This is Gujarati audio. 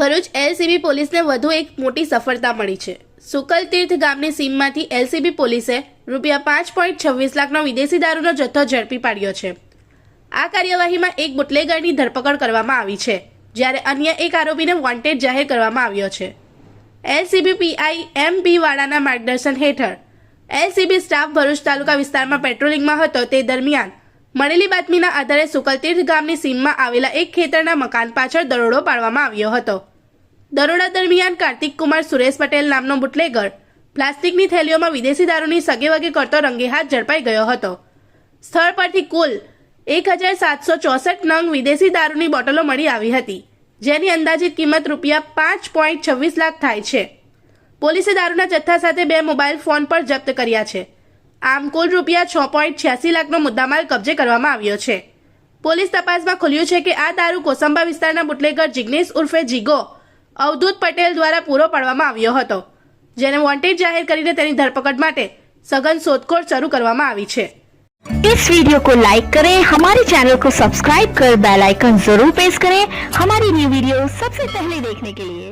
ભરૂચ એલસીબી પોલીસને વધુ એક મોટી સફળતા મળી છે. સુકલ તીર્થ ગામની સીમમાંથી એલસીબી પોલીસે રૂપિયા પાંચ પોઈન્ટ છવ્વીસ લાખનો વિદેશી દારૂનો જથ્થો ઝડપી પાડ્યો છે. આ કાર્યવાહીમાં એક બુટલેગરની ધરપકડ કરવામાં આવી છે, જ્યારે અન્ય એક આરોપીને વોન્ટેડ જાહેર કરવામાં આવ્યો છે. એલસીબી પીઆઈ એમ પી વાળાના માર્ગદર્શન હેઠળ એલસીબી સ્ટાફ ભરૂચ તાલુકા વિસ્તારમાં પેટ્રોલિંગમાં હતો તે દરમિયાન મળેલી બાતમીના આધારે સુકલતીર્થ ગામની સીમમાં આવેલા એક ખેતરના મકાન પાછળ દરોડો પાડવામાં આવ્યો હતો. દરોડા દરમિયાન કાર્તિક કુમાર, સુરેશ પટેલ નામનો બુટલેગર પ્લાસ્ટિકની થેલીઓમાં વિદેશી દારૂની સગેવગે કરતો રંગે હાથ ઝડપાઈ ગયો હતો. સ્થળ પરથી કુલ એક હજાર સાતસો ચોસઠ નંગ વિદેશી દારૂની બોટલો મળી આવી હતી, જેની અંદાજિત કિંમત રૂપિયા પાંચ પોઈન્ટ છવ્વીસ લાખ થાય છે. પોલીસે દારૂના જથ્થા સાથે બે મોબાઈલ ફોન પણ જપ્ત કર્યા છે. આમ કુલ રૂપિયા છ પોઈન્ટ છ્યાસી લાખનો મુદ્દામાલ કબજે કરવામાં આવ્યો છે. પોલીસ તપાસમાં ખુલ્યું છે કે આ દારૂ કોસંબા વિસ્તારના બુટલેગર જિગ્નેશ ઉર્ફે જીગો અવધૂત પટેલ દ્વારા પૂરો પાડવામાં આવ્યો હતો જેને વોન્ટેડ જાહેર કરીને તેની ધરપકડ માટે સઘન શોધખોળ શરૂ કરવામાં આવી છે इस वीडियो को लाइक करें हमारे चैनल को सब्सक्राइब कर बेल आइकन जरूर प्रेस करें हमारी न्यू वीडियो सबसे पहले देखने के लिए